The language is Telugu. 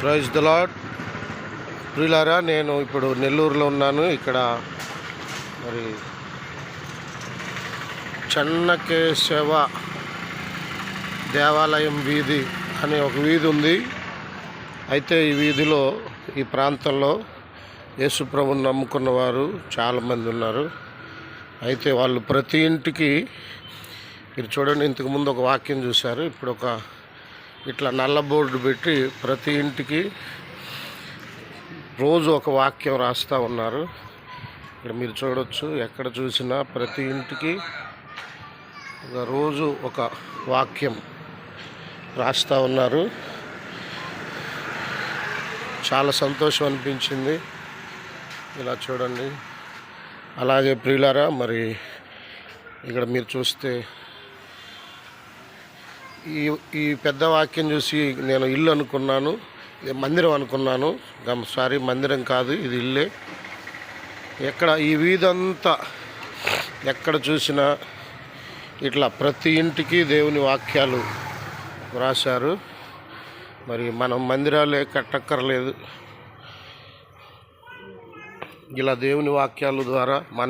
ప్రైజ్ ద లాడ్ ప్రియులారా నేను ఇప్పుడు నెల్లూరులో ఉన్నాను. ఇక్కడ మరి చెన్నకేశవ దేవాలయం వీధి అనే ఒక వీధి ఉంది. అయితే ఈ వీధిలో ఈ ప్రాంతంలో యేసుప్రభుని నమ్ముకున్న వారు చాలామంది ఉన్నారు. అయితే వాళ్ళు ప్రతి ఇంటికి మీరు చూడండి ఇంతకుముందు ఒక వాక్యం చూశారు. ఇప్పుడు ఒక ఇట్లా నల్ల బోర్డు పెట్టి ప్రతి ఇంటికి రోజు ఒక వాక్యం రాస్తూ ఉన్నారు. ఇక్కడ మీరు చూడొచ్చు ఎక్కడ చూసినా ప్రతి ఇంటికి ఒక రోజు ఒక వాక్యం రాస్తూ ఉన్నారు. చాలా సంతోషం అనిపించింది. ఇలా చూడండి. అలాగే ప్రియులారా మరి ఇక్కడ మీరు చూస్తే ఈ ఈ పెద్ద వాక్యం చూసి నేను ఇల్లు అనుకున్నాను మందిరం అనుకున్నాను. సారీ మందిరం కాదు ఇది ఇల్లే. ఎక్కడ ఈ వీధంతా ఎక్కడ చూసినా ఇట్లా ప్రతి ఇంటికి దేవుని వాక్యాలు రాశారు మరి మనం మందిరాలే కట్టక్కర్లేదు. ఇలా దేవుని వాక్యాల ద్వారా మన